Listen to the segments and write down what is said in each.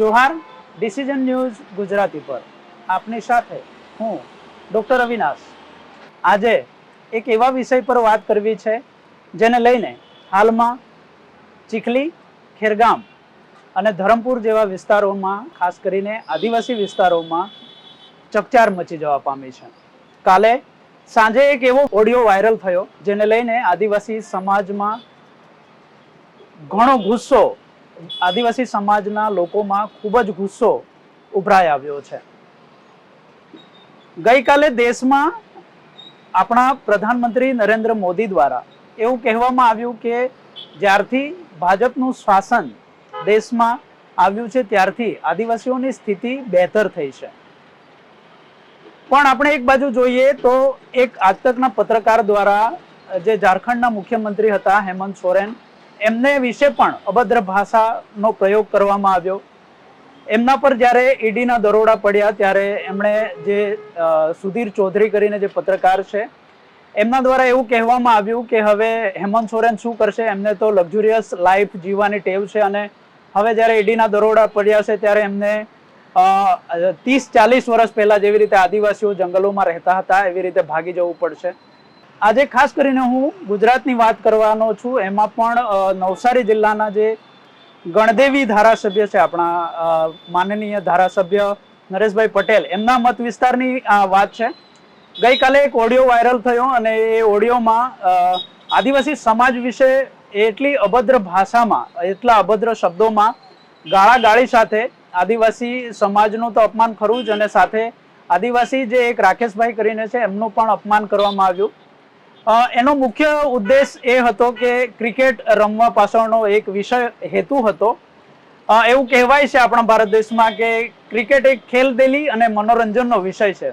Johar decision news Gujarati પર. આપની સાથે હું ડૉક્ટર અવિનાશ. આજે એક એવા વિષય પર વાત કરવી છે, જેને લઈને હાલમાં ચીખલી, ખેરગામ અને ધરમપુર જેવા વિસ્તારોમાં, ખાસ કરીને આદિવાસી વિસ્તારોમાં ચકચાર મચી જવા પામી છે. કાલે સાંજે એક એવો ઓડિયો વાયરલ થયો, જેને લઈને આદિવાસી સમાજમાં ઘણો ગુસ્સો આદિવાસી સમાજના લોકોમાં ખૂબ જ ગુસ્સો ઉભરાઈ આવ્યો છે. ગઈકાલે દેશમાં આપણા પ્રધાનમંત્રી નરેન્દ્ર મોદી દ્વારા એવું કહેવામાં આવ્યું કે જ્યારથી ભાજપનું શાસન દેશમાં આવ્યું છે, ત્યારથી આદિવાસીઓની સ્થિતિ બહેતર થઈ છે. પણ આપણે એક બાજુ જોઈએ તો એક આજતકના પત્રકાર દ્વારા જે ઝારખંડના મુખ્યમંત્રી હતા, હેમંત સોરેન એમને વિશે પણ અભદ્ર ભાષાનો પ્રયોગ કરવામાં આવ્યો. એમના પર જ્યારે ઈડીના દરોડા પડ્યા ત્યારે એમણે જે સુધીર ચૌધરી કરીને જે પત્રકાર છે, એમના દ્વારા એવું કહેવામાં આવ્યું કે હવે હેમંત સોરેન શું કરશે? એમને તો લક્ઝુરિયસ લાઈફ જીવવાની ટેવ છે અને હવે જ્યારે ઈડીના દરોડા પડ્યા છે ત્યારે એમને ત્રીસ ચાલીસ વર્ષ પહેલાં જેવી રીતે આદિવાસીઓ જંગલોમાં રહેતા હતા, એવી રીતે ભાગી જવું પડશે. આજે ખાસ કરીને હું ગુજરાતની વાત કરવાનો છું, એમાં પણ નવસારી જિલ્લાના જે ગણદેવી ધારાસભ્ય છે આપણા માનનીય ધારાસભ્ય નરેશભાઈ પટેલ, એમના મત વિસ્તારની વાત છે. ગઈકાલે એક ઓડિયો વાયરલ થયો અને એ ઓડિયોમાં આદિવાસી સમાજ વિશે એટલી અભદ્ર ભાષામાં, એટલા અભદ્ર શબ્દોમાં ગાળાગાળી સાથે આદિવાસી સમાજનું તો અપમાન ખરું જ અને સાથે આદિવાસી જે એક રાકેશભાઈ કરીને છે એમનું પણ અપમાન કરવામાં આવ્યું. એનો મુખ્ય ઉદ્દેશ એ હતો કે ક્રિકેટ રમવા પાછળનો એક વિષય હેતુ હતો. એવું કહેવાય છે આપણા ભારત દેશમાં કે ક્રિકેટ એક ખેલદેલી અને મનોરંજનનો વિષય છે.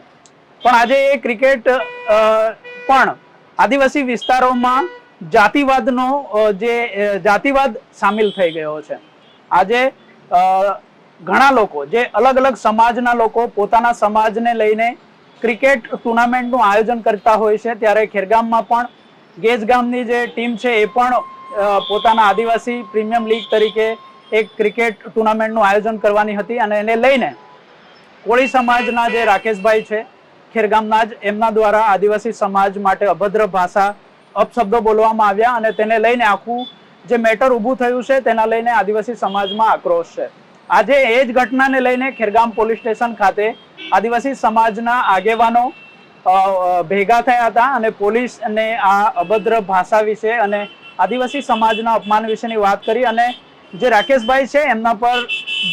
પણ આજે એ ક્રિકેટ પણ આદિવાસી વિસ્તારોમાં જાતિવાદનો જે જાતિવાદ સામેલ થઈ ગયો છે. આજે ઘણા લોકો, જે અલગ અલગ સમાજના લોકો પોતાના સમાજને લઈને ક્રિકેટ ટુર્નામેન્ટનું આયોજન કરતા હોય છે. ત્યારે ખેરગામમાં પણ ગેજ ગામની જે ટીમ છે એ પણ પોતાના આદિવાસી પ્રીમિયમ લીગ તરીકે એક ક્રિકેટ ટુર્નામેન્ટનું આયોજન કરવાની હતી અને એને લઈને કોળી સમાજના જે રાકેશભાઈ છે, ખેરગામના જ, એમના દ્વારા આદિવાસી સમાજ માટે અભદ્ર ભાષા, અપશબ્દો બોલવામાં આવ્યા અને તેને લઈને આખું જે મેટર ઊભું થયું છે તેના લઈને આદિવાસી સમાજમાં આક્રોશ છે. આજે એ જ ઘટનાને લઈને ખેરગામ પોલીસ સ્ટેશન ખાતે આદિવાસી સમાજના આગેવાનો ભેગા થયા હતા અને પોલીસને આ અભદ્ર ભાષા વિશે અને આદિવાસી સમાજના અપમાન વિશેની વાત કરી અને જે રાકેશભાઈ છે એમના પર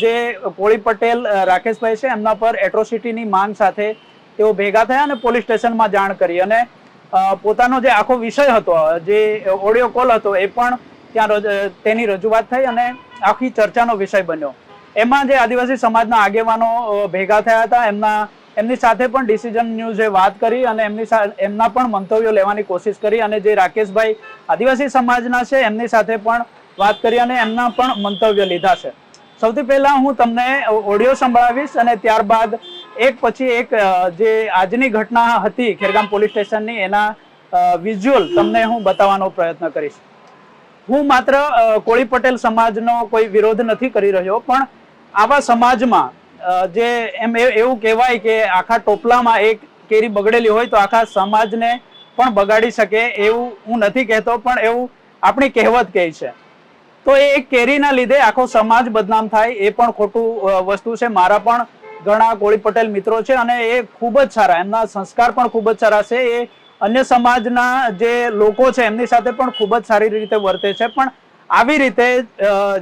જે કોળી પટેલ રાકેશભાઈ છે એમના પર એટ્રોસિટીની માંગ સાથે તેઓ ભેગા થયા અને પોલીસ સ્ટેશનમાં જાણ કરી અને પોતાનો જે આખો વિષય હતો, જે ઓડિયો કોલ હતો એ પણ ત્યાં તેની રજૂઆત થઈ અને આખી ચર્ચાનો વિષય બન્યો. એમાં જે આદિવાસી સમાજના આગેવાનો ભેગા થયા હતા, એમના, એમની સાથે પણ ડિસિઝન ન્યૂઝે વાત કરી અને એમની એમના પણ મંતવ્યો લેવાની કોશિશ કરી અને જે રાકેશભાઈ આદિવાસી સમાજના છે, એમની સાથે પણ વાત કરી અને એમના પણ મંતવ્ય લીધા છે. સૌથી પહેલા હું તમને ઓડિયો સંભળાવીશ અને ત્યારબાદ એક પછી એક જે આજની ઘટના હતી ખેરગામ પોલીસ સ્ટેશનની, એના વિઝ્યુઅલ તમને હું બતાવવાનો પ્રયત્ન કરીશ. હું માત્ર કોળી પટેલ સમાજનો કોઈ વિરોધ નથી કરી રહ્યો, પણ આવા સમાજમાં જે એમ એવું કહેવાય કે આખા ટોપલામાં એક કેરી બગડેલી હોય તો આખા સમાજને પણ બગાડી શકે એવું હું નથી કહેતો, પણ એવું આપણી કહેવત કહે છે. તો એ એક કેરીના લીધે આખો સમાજ બદનામ થાય એ પણ ખોટું વસ્તુ છે. મારા પણ ઘણા કોળી પટેલ મિત્રો છે અને એ ખૂબ જ સારા, એમના સંસ્કાર પણ ખૂબ જ સારા છે. એ અન્ય સમાજના જે લોકો છે એમની સાથે પણ ખૂબ જ સારી રીતે વર્તે છે. પણ આવી રીતે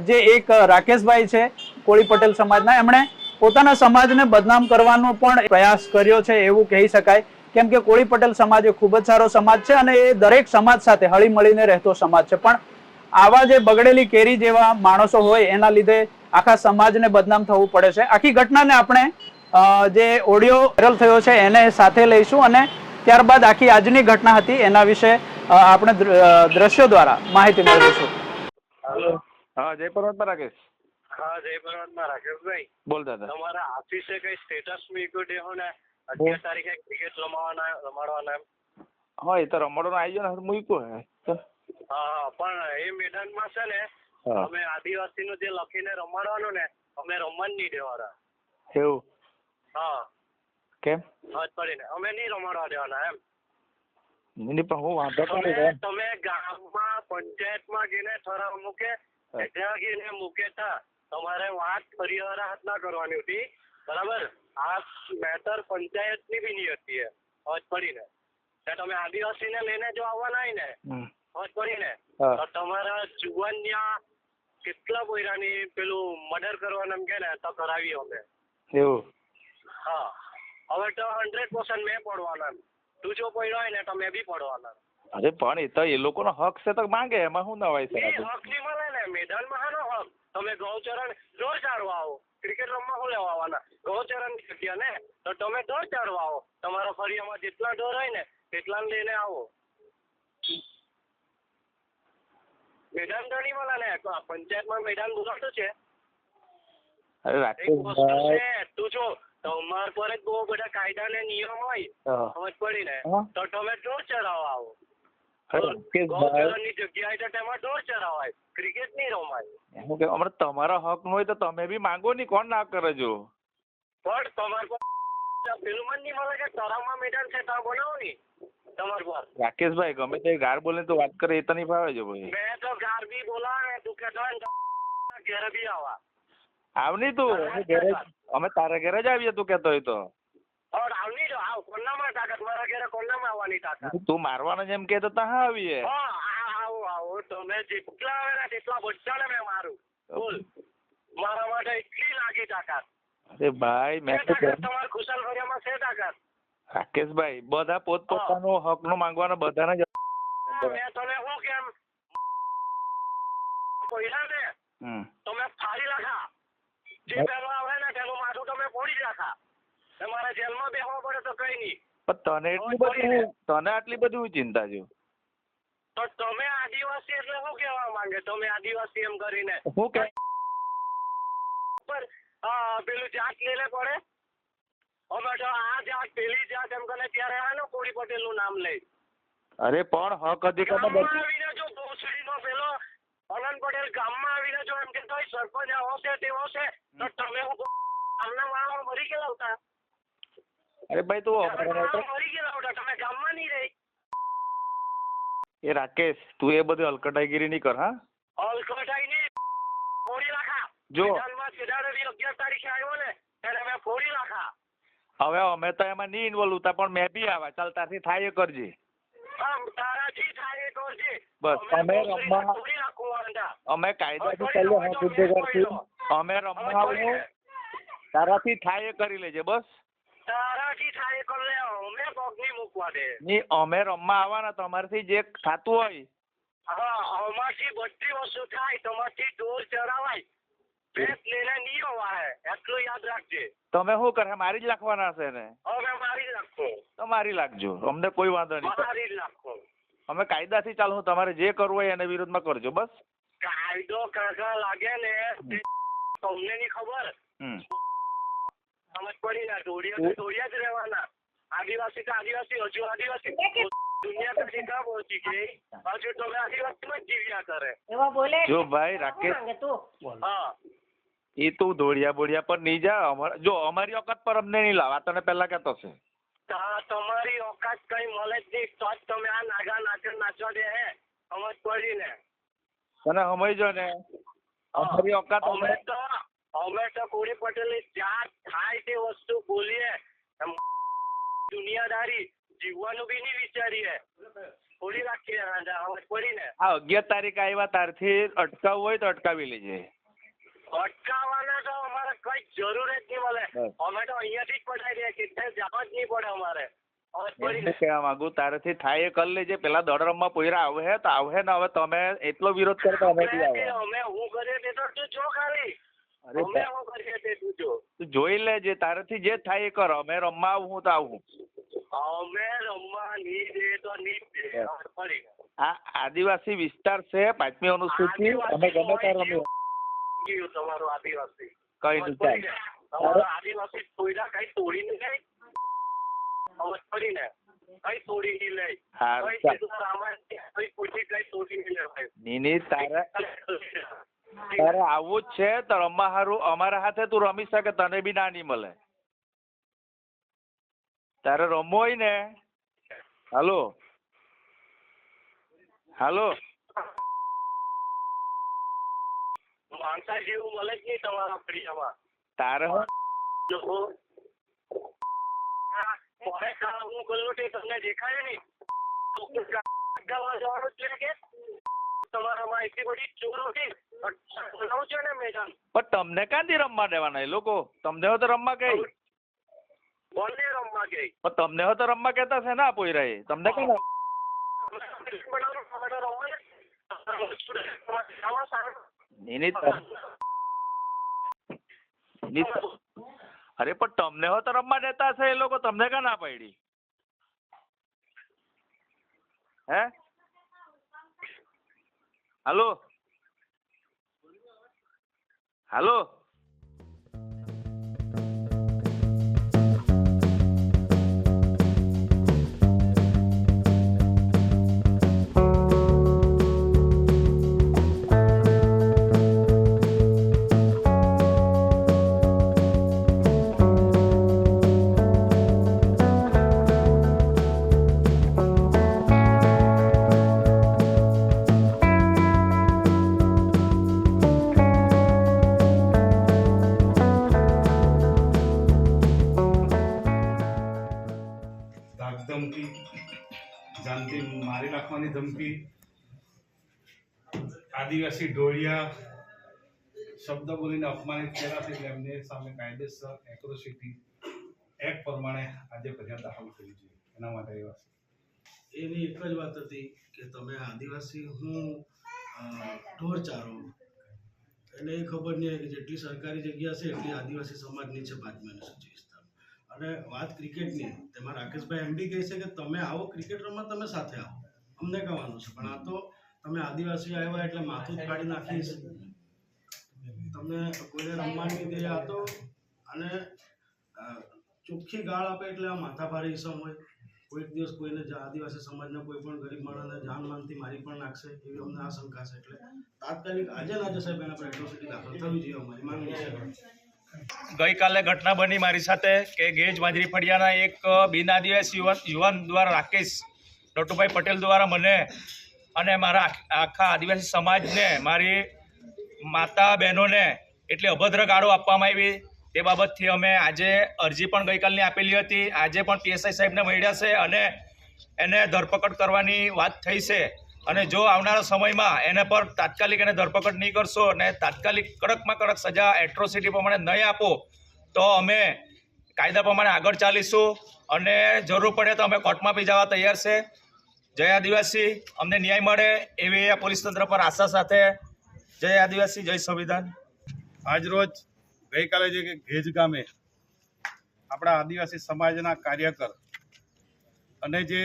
જે એક રાકેશભાઈ છે કોળી પટેલ સમાજના એમણે પોતાના સમાજને બદનામ કરવાનો પણ પ્રયાસ કર્યો છે એવું કહી શકાય. કેમ કે કોળી પટેલ સમાજ એ ખૂબ જ સારો સમાજ છે અને એ દરેક સમાજ સાથે હળી મળીને રહેતો સમાજ છે. પણ આવા જે બગડેલી કેરી જેવા માણસો હોય એના લીધે આખા સમાજને બદનામ થવું પડે છે. આખી ઘટનાને આપણે જે ઓડિયો વાયરલ થયો છે એને સાથે લઈશું અને ત્યારબાદ આખી આજની ઘટના હતી એના વિશે આપણે દ્રશ્યો દ્વારા માહિતી મેળવીશું. હા જય પર્વત રાકેશ. હા જય પરમાત્મા રાકેશભાઈ બોલ દાદા. તમારા ઓફિસે કઈ સ્ટેટસ મૂક્યું દેહો ને? અગિયાર તારીખે ક્રિકેટ રમાવાના રમાડવાના એમ? હા એ તો રમાડવાનું આવી મૂક્યું હે. હા હા પણ એ મેદાનમાં છે ને હા. અમે આદિવાસીનું જે લખીને રમાડવાનું ને અમે રમવા જ નહીં દેવાના એવું? હા. કેમ? હદ પડીને. અમે નહીં રમાડવા દેવાના એમ. પણ હું વાંધો તમે તમે ગામમાં પંચાયતમાં જઈને ઠરાવ મૂકે હા. ત્યાં જઈને મૂકે તા. તમારે વાત પરિવાર હાથ ના કરવાની હતી. બરાબર? આ મેટર પંચાયતની બી નહીં હતી હજ પડીને. ત્યાં તમે આદિવાસીને લઈને જો આવવાના હોય ને. હજ પડીને. તો તમારા જુવાનિયા કેટલા કોયરાની પેલું મર્ડર કરવાના એમ કે ને તો કરાવી અમે. એવું? હા. હવે તો હંડ્રેડ પર્સન્ટ મેં પડવાના. તું જો પડ્યો હોય ને તો મેં બી પડવાના. અરે પણ એ તો એ લોકોનો હક છે તો માંગે એમાં શું નવાય છે? હક નહીં મળે ને મેદાનમાં હાનો હક. તમે ગૌચરણ દોર ચાડવા આવો. ક્રિકેટ રમવા શું લેવા આવવાના? ગૌચરણ જગ્યા ને? તો તમે દોર ચાડવા આવો. તમારા ફળિયામાં જેટલા ઢોર હોય ને તેટલા લઈને આવો. મેદાન તો નહીં મળે ને? પંચાયતમાં મેદાન બોલાવતું છે. અરે રાકેશભાઈ તું જો તમાર પર જ બહુ બધા કાયદા ને નિયમ હોય. સમજ પડી ને? તો તમે ઢોર ચડાવો આવો. તો કે તમારા હક નો હોય તો તમે બી માંગો ની કોણ ના કરે જો? પણ તમારે પેલું મન નહીં મળે કે તળાવમાં મેદાન છે ત્યાં બનાવો ની તમાર પર. રાકેશભાઈ ગમે તે ગાર બોલે તો વાત કરે એ તો નહીં ફાવે છે ભાઈ. મેં તો ગાર બી બોલાવે તું કે ઘરે ઘેર બી આવા. આવની તું અમે ઘરે અમે તારા ઘરે જ આવીએ તું કેતો હોય તો. ઓર આવ નહીં જો આવ કોનામાં તાકાત? મારા ઘરે કોનામાં આવવાની તાકાત? તું મારવાનો જેમ કે તો ત્યાં આવીએ. હા આવો આવો તમે જેટલા આવે ને તેટલા બધાને મેં મારું. બોલ. મારા માટે એટલી લાગી તાકાત. અરે ભાઈ મેં તો તમારા ખુશાલ ફરિયામાં છે તાકાત? રાકેશભાઈ બધા પોતપોતાનો હક નો માંગવાનો બધાને જ મેં તને શું કેમ પહેલા ને. તમે ફાડી રાખા જે. પહેલો આવે ને તેનું માથું તમે ફોડી રાખા તમારે જેલમાં બેસવા પડે તો કઈ નહીં. પણ તને એટલી બધું તને આટલી બધું ચિંતા છે? તો તમે આદિવાસી એટલે શું કહેવા માંગે? તમે આદિવાસી એમ કરીને. હું કે પર આ પેલું જાત લેલે પડે? અમે તો આ જાત પેલી જાત એમ કરીને ત્યારે આનો કોળી પટેલનું નામ લઈ. અરે પણ હક અધિકાર આવીને જો ભોસડીનો પેલો અનંત પટેલ ગામમાં આવીને જો એમ કે સરપંચ આવો છે તેવો છે. તો તમે હું ગામના માણસો મરી હતા? અરે ભાઈ તું તમે ગામમાં નહીં રહી. એ રાકેશ તું એ બધી અલકટાઈગીરી નહીં કર હા? અલકટાઈ નહીં ફોડી નાખા. જો. મેદાનમાં અગિયાર તારીખે આવ્યો ને ત્યારે મેં ફોડી નાખા. હવે અમે તો એમાં નહીં ઇન્વોલ્વ હતા પણ મેં બી આવા ચાલ તારથી થાય એ કરજે. તારાથી થાય એ કરજે. બસ, અમે તમે રમવા- અમે કાયદાથી ચાલ્યો હા શુદ્ધ કરશું અમે રમવા ફોડીને. તારાથી થાય એ કરી લેજે બસ. તારાથી થાય એટલે અમે પગ નહીં મૂકવા દે. ની અમે રમવા આવવાના તમારાથી જે થતું હોય. હા અમારથી બધી વસ્તુ થાય તમારથી ઢોર ચરાવાય ભેટ લઈને નહીં અવાય એટલું યાદ રાખજે. તમે શું કરે મારી જ લખવાના છે ને? હવે મારી જ નાખો તો મારી લાગજો. અમને કોઈ વાંધો નહીં. મારી જ લખો. અમે કાયદાથી ચાલો તમારે જે કરવું હોય એને વિરોધમાં કરજો બસ. કાયદો કાકા લાગે ને તમને ની ખબર? સમજ પડી ને ઢોળિયા તો ઢોળિયા જ રહેવાના. આદિવાસી તો આદિવાસી હજુ આદિવાસી. દુનિયા પછી ક્યાં પહોંચી ગઈ? હજુ તમે આદિવાસીમાં જ જીવ્યા કરે. એવા બોલે? જો ભાઈ રાકેશ હા. એ તું ધોળિયા બોળિયા પર નહીં જા. અમાર જો અમારી ઓકાત પર અમને નહીં લાવ. તને પહેલા કહેતો છે. તમારી ઓકાત કઈ મળે જ નહીં. તો જ તમે આ નાગા નાચન નાચવા દે હે. સમજ પડી ને? તને સમજો ને? અમારી ઓકાત અમે તો અમે તો કોળી પટેલ જાત થાય તે વસ્તુ બોલીએ. દુનિયાદારી જીવવાનું બી નહીં વિચારીએ. થોડી રાખીએ સમજ પડીને. આ અગિયાર તારીખ આવ્યા તારથી અટકાવવું હોય તો અટકાવી લેજે. અટકાવવાના તો અમારે કઈ જરૂર જ નહીં મળે. અમે તો અહીંયાથી જ પટાવી દઈએ કે જવા જ નહીં પડે અમારે. કહેવા માંગુ તારેથી થાય એ કરી લેજે. પેલા દોઢ રમવા પોયરા આવે તો આવે ને હવે તમે એટલો વિરોધ કરતા અમે બી અમે હું કરીએ તે તો તું જો ખાલી. તું જોઈ લેજે તારાથી જે થાય એ કર. અમે રમવા આવું હું તો આવું. અમે રમવા ની દે તો ની ને આ આદિવાસી વિસ્તાર છે પાંચમી અનુસૂચિ. અમે ગમે ત્યાં રમી તમારો આદિવાસી. કઈ નું ચાલ ને? તમારા આદિવાસી કોઈના કઈ તોડી નહીં લે સમજ પડી ને કઈ તોડી નહીં લે હારું, કઈ રામાયણ કઈ કોઈથી કઈ તોડી નહીં લે ભાઈ નીની તારા તારે આવવું જ છે, તો રમવા હારું, અમારા હાથે તું રમી શકે તને બી ના નહીં મળે? તારે રમવું હોય ને? હાલો? હાલો? માનતા જેવું મળે જ તમારા ફળિયામાં તારે લોકો હું તમને દેખાય નહીં જવાનું છે કે તમારામાં એટલી બધી ચોર હતી પણ તમને ક્યાંથી રમવા દેવાના એ લોકો? તમને હો તો રમવા કહે બોલને રમવા કઈ પણ તમને હો તો રમવા કહેતા છે ને આ રહી તમને કેમ અરે પણ તમને હો તો રમવા દેતા છે એ લોકો. તમને ક્યાં ના પડી? હે? હાલો? હાલો? જાનથી મારી નાખવાની ધમકી. આદિવાસી ઢોળિયા શબ્દ બોલીને અપમાનિત કર્યા છે એમને સામે કાયદેસર એક્રોસિટી એક્ટ પ્રમાણે આજે ફરિયાદ દાખલ કરી જોઈએ એના માટે એવા છે એની એક જ વાત હતી કે તમે આદિવાસી હું ઢોરચારો. એટલે એ ખબર નહીં કે જેટલી સરકારી જગ્યા છે, એટલી આદિવાસી સમાજની છે, બાજમાની સૂચિ અને વાત ક્રિકેટની તેમાં રાકેશભાઈ એમ બી કહે છે કે તમે આવો ક્રિકેટ રમવા તમે સાથે આવો. અમને કહેવાનું છે પણ આ તો તમે આદિવાસી આવ્યા એટલે માથું કાઢી નાખીશ તમને કોઈને રમવાની દે આ તો અને ચોખ્ખી ગાળ આપે એટલે આ માથાભારી ઈસમ હોય. કોઈક દિવસ કોઈને આદિવાસી સમાજના કોઈ પણ ગરીબ માણસને જાન માનથી મારી પણ નાખશે એવી અમને આશંકા છે. એટલે તાત્કાલિક આજે ના આજે સાહેબ એના પર એટ્રોસિટી દાખલ થવી જોઈએ અમારી માંગણી છે. ગઈકાલે ઘટના બની મારી સાથે કે ગેજ માજરી ફળિયાના એક બિન આદિવાસી યુવાન યુવાન દ્વારા રાકેશ નટુભાઈ પટેલ દ્વારા મને અને મારા આખા આદિવાસી સમાજને, મારી માતા બહેનોને એટલી અભદ્ર ગાળો આપવામાં આવી. તે બાબતથી અમે આજે અરજી પણ ગઈકાલની આપેલી હતી. આજે પણ પીએસઆઈ સાહેબને મળ્યા છે અને એને ધરપકડ કરવાની વાત થઈ છે. અને જો આવનારા સમયમાં એને પર તાત્કાલિક એને ધરપકડ નહીં કરશો અને તાત્કાલિક કડકમાં કડક સજા એટ્રોસિટી પ્રમાણે નહીં આપો, તો અમે કાયદા પ્રમાણે આગળ ચાલીશું અને જરૂર પડે તો અમે કોર્ટમાં બી જવા તૈયાર છે. જય આદિવાસી, અમને ન્યાય મળે એવી આ પોલીસ તંત્ર પર આશા સાથે. જય આદિવાસી, જય સંવિધાન. આજરોજ ગઈકાલે જે ઘેજ ગામે આપણા આદિવાસી સમાજના કાર્યકર અને જે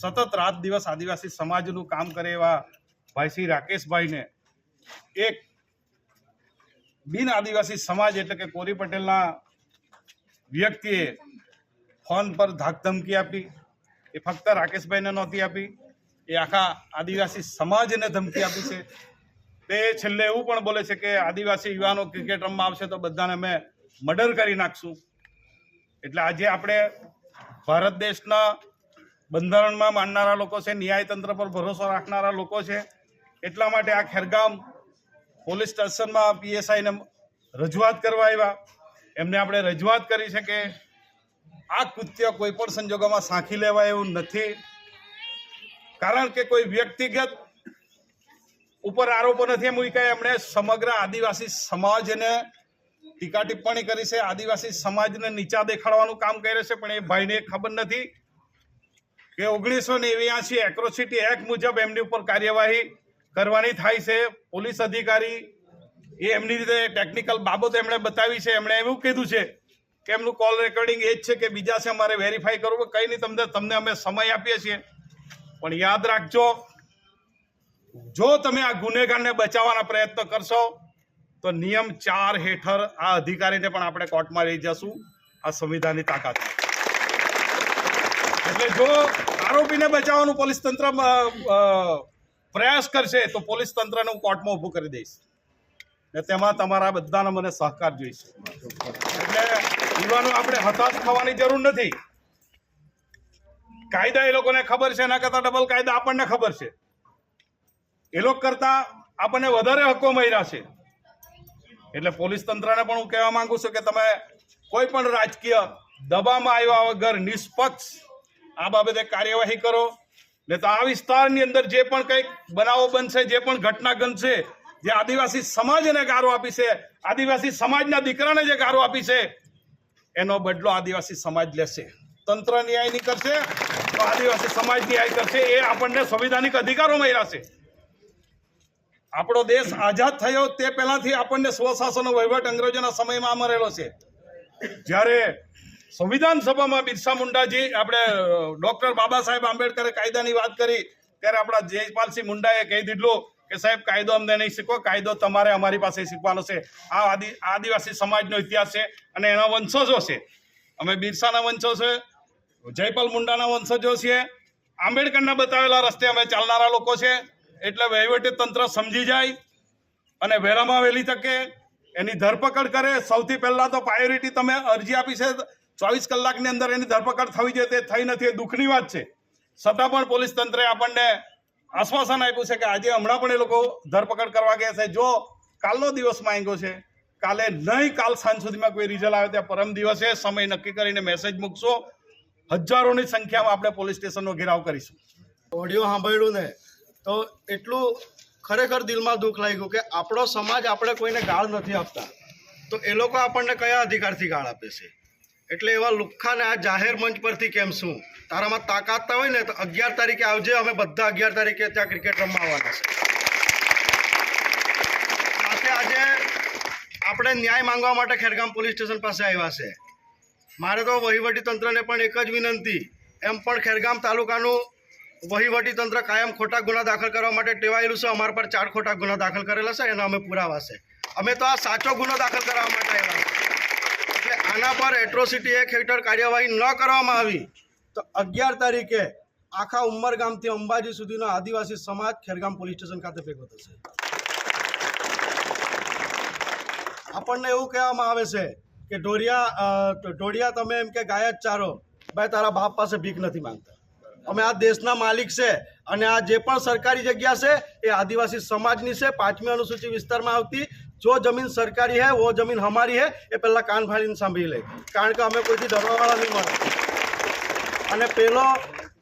સતત રાત દિવસ આદિવાસી સમાજનું કામ કરે એવા ભાઈ શ્રી રાકેશભાઈને એક બિન આદિવાસી સમાજ એટલે કે કોરી પટેલના વ્યક્તિએ ફોન પર ધાકધમકી આપી, એ ફક્ત રાકેશભાઈને નહોતી આપી, એ આખા આદિવાસી સમાજને ધમકી આપી છે. તે છેલ્લે એવું પણ બોલે છે કે આદિવાસી યુવાનો ક્રિકેટ રમવા આવશે તો બધાને અમે મર્ડર કરી નાખશું. એટલે આજે આપણે ભારત દેશના બંધારણમાં માનનારા લોકો છે, ન્યાયતંત્ર પર ભરોસો રાખનારા લોકો છે. એટલા માટે આ ખેરગામ પોલીસ સ્ટેશનમાં પીએસઆઈને રજૂઆત કરવા આવ્યા. એમને આપણે રજૂઆત કરી છે કે આ કૃત્ય કોઈ પણ સંજોગોમાં સાંખી લેવાય એવું નથી. કારણ કે કોઈ વ્યક્તિગત ઉપર આરોપો નથી મૂક્યા એમણે સમગ્ર આદિવાસી સમાજને ટીકા ટિપ્પણી કરી છે. આદિવાસી સમાજને નીચા દેખાડવાનું કામ કરે છે, પણ એ ભાઈને ખબર નથી. કે ઓગણીસો નેવ્યાસી એક્રોસિટી એક્ટ મુજબ એમની ઉપર કાર્યવાહી કરવાની થાય છે. પોલીસ અધિકારી એ એમની રીતે ટેકનિકલ બાબત એમણે બતાવી છે. એમણે એવું કીધું છે કે એમનું કોલ રેકોર્ડિંગ એ જ છે કે બીજા છે, અમારે વેરીફાઈ કરવું કંઈ નહીં, તમને તમને અમે સમય આપીએ છીએ. પણ યાદ રાખજો, જો તમે આ ગુનેગારને બચાવવાના પ્રયત્ન કરશો, તો નિયમ ચાર હેઠળ આ અધિકારીને પણ આપણે કોર્ટમાં લઈ જશું. આ સંવિધાનની તાકાત એટલે જો આરોપીને બચાવવાનું પોલીસ તંત્ર પ્રયાસ કરશે, તો પોલીસ તંત્રને હું કોર્ટમાં ઊભું કરી દઈશ. ને તેમાં તમારા બધાનો મને સહકાર જોઈશે. એટલે યુવાનો, આપણે હતાશ થવાની જરૂર નથી. કાયદા એ લોકોને ખબર છે, એના કરતાં ડબલ કાયદા આપણને ખબર છે. એ લોકો કરતા આપણને વધારે હકો મળ્યા છે. એટલે પોલીસ તંત્રને પણ હું કહેવા માંગુ છું કે તમે કોઈ પણ રાજકીય દબાવમાં આવ્યા વગર, નિષ્પક્ષ આ બાબતે કાર્યવાહી કરો. ને તો આ વિસ્તારની અંદર જે પણ કંઈક બનાવો બનશે, જે પણ ઘટના બનશે જે આદિવાસી સમાજને ગારો આપી છે, આદિવાસી સમાજના દીકરાને જે ગારો આપી છે, એનો બદલો આદિવાસી સમાજ લેશે. તંત્ર ન્યાય નહીં કરશે, તો આદિવાસી સમાજ ન્યાય કરશે, એ આપણને સંવિધાનિક અધિકારો મળ્યા છે. આપણો દેશ આઝાદ થયો તે પહેલાથી આપણને સ્વશાસનનો વહીવટ અંગ્રેજોના સમયમાં મળેલો છે. જ્યારે સંવિધાન સભામાં બિરસા મુંડાજી, આપણે ડોક્ટર બાબા સાહેબ આંબેડકરે કાયદાની વાત કરી, ત્યારે આપણા જયપાલસિંહ મુંડાએ કહી દીધું કે, સાહેબ, કાયદો અમને નહીં શીખો, કાયદો તમારે અમારી પાસે શીખવાનો છે. આ આદિ, આદિવાસી સમાજનો ઇતિહાસ છે અને એના વંશજો છે. અમે બિરસાના વંશો છે, જયપાલ મુંડાના વંશજો છીએ. આંબેડકરના બતાવેલા રસ્તે અમે ચાલનારા લોકો છે. એટલે વહીવટી તંત્ર સમજી જાય અને વહેલામાં વહેલી તકે. એની ધરપકડ કરે. સૌથી પહેલાં તો પ્રાયોરિટી તમે અરજી આપી છે. ચોવીસ કલાકની અંદર એની ધરપકડ થવી જોઈએ તે થઈ નથી એ દુઃખની વાત છે. છતાં પણ પોલીસ તંત્રે આપણને આશ્વાસન આપ્યું છે કે આજે હમણાં પણ એ લોકો ધરપકડ કરવા ગયા છે. જો કાલનો દિવસ માંગ્યો છે, કાલે નહીં, કાલ સાંજ સુધીમાં કોઈ રિઝલ્ટ આવે ત્યાં પરમ દિવસે સમય નક્કી કરીને મેસેજ મૂકશો. હજારોની સંખ્યામાં આપણે પોલીસ સ્ટેશનનો ઘેરાવ કરીશું. ઓડિયો સાંભળ્યું ને, તો એટલું ખરેખર દિલમાં દુઃખ લાગ્યું કે આપણો સમાજ આપણે કોઈને ગાળ નથી આપતા. તો એ લોકો આપણને કયા અધિકારથી ગાળ આપે છે? એટલે એવા લુખ્ખાને આ જાહેર મંચ પરથી કેમ શું? તારામાં તાકાત હોય ને તો અગિયાર તારીખે આવજે, અમે બધા અગિયાર તારીખે ત્યાં ક્રિકેટ રમવા આવવાના છે. સાથે આજે આપણે ન્યાય માંગવા માટે ખેરગામ પોલીસ સ્ટેશન પાસે આવ્યા છે. મારે તો વહીવટી તંત્રને પણ એક જ વિનંતી, એમ પણ ખેરગામ તાલુકાનું વહીવટી તંત્ર કાયમ ખોટા ગુના દાખલ કરવા માટે ટેવાયેલું છે. અમારા પર ચાર ખોટા ગુના દાખલ કરેલા છે એના અમે પુરાવા છે. અમે તો આ સાચો ગુનો દાખલ કરવા માટે આવ્યા છીએ આના પર એટ્રોસિટી એક્ટ હેઠળ કાર્યવાહી ન કરવામાં આવી. તો અગિયાર તારીખે આખા ઉમરગામથી અંબાજી સુધીનો આદિવાસી સમાજ ખેરગામ પોલીસ સ્ટેશન ખાતે ભેગો થશે. આપણને એવું કહેવામાં આવે છે કે ઢોરિયા ઢોરિયા તમે એમ કે ગાય જ ચારો, ભાઈ, તારા બાપ પાસે ભીખ નથી માંગતા. અમે આ દેશના માલિક છે અને આ જે પણ સરકારી જગ્યા છે એ આદિવાસી સમાજની છે, પાંચમી અનુસૂચિ વિસ્તારમાં આવતી જો જમીન સરકારી હે વો જમીન હમારી હે એ પહેલાં કાન ફાડીને સાંભળી લે કારણ કે અમે કોઈથી ડરવાવાળા નહીં મળે અને પેલો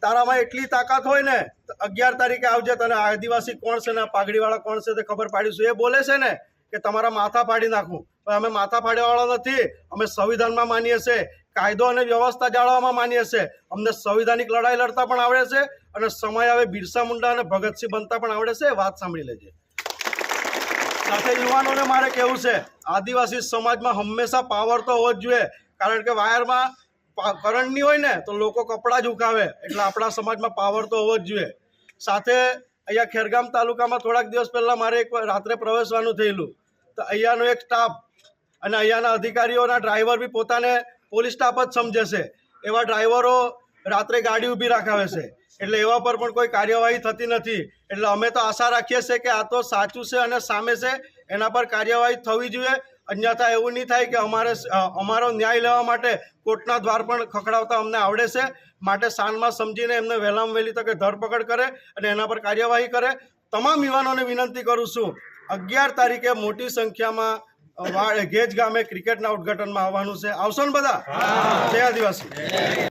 તારામાં એટલી તાકાત હોય ને અગિયાર તારીખે આવજે તને આદિવાસી કોણ છે ને પાઘડીવાળા કોણ છે તે ખબર પાડીશું એ બોલે છે ને કે તમારા માથા ફાડી નાખું પણ અમે માથા ફાડવાવાળા નથી અમે સંવિધાનમાં માનીએ છીએ કાયદો અને વ્યવસ્થા જાળવવામાં માનીએ છીએ અમને સંવિધાનિક લડાઈ લડતા પણ આવડે છે અને સમય આવે બિરસા મુંડા અને ભગતસિંહ બનતા પણ આવડે છે વાત સાંભળી લેજે। સાથે યુવાનોને મારે કહેવું છે, આદિવાસી સમાજમાં હંમેશા પાવર તો હોવો જ જોઈએ. કારણ કે વાયરમાં પા- કરંટ નહીં હોય ને, તો લોકો કપડાં જ ઉકાવે. એટલે આપણા સમાજમાં પાવર તો હોવો જ જોઈએ. સાથે અહીંયા ખેરગામ તાલુકામાં થોડાક દિવસ પહેલાં મારે એક રાત્રે પ્રવેશવાનું થયેલું. તો અહીંયાનો એક સ્ટાફ અને અહીંયાના અધિકારીઓના ડ્રાઈવર બી પોતાને પોલીસ સ્ટાફ જ સમજે છે. એવા ડ્રાઈવરો રાત્રે ગાડી ઊભી રાખાવે છે. એટલે એવા પર પણ કોઈ કાર્યવાહી થતી નથી. એટલે અમે તો આશા રાખીએ છીએ કે આ તો સાચું છે અને સામે છે એના પર કાર્યવાહી થવી જોઈએ. અન્યથા એવું નહીં થાય કે અમારે અમારો ન્યાય લેવા માટે કોર્ટના દ્વાર પણ ખખડાવતા અમને આવડે છે. માટે સાનમાં સમજીને એમને વહેલામાં વહેલી તકે ધરપકડ કરે અને એના પર કાર્યવાહી કરે. તમામ યુવાનોને વિનંતી કરું છું અગિયાર તારીખે મોટી સંખ્યામાં વાળ ગેજ ગામે ક્રિકેટના ઉદઘાટનમાં આવવાનું છે. આવશો ને બધા? જય આદિવાસી.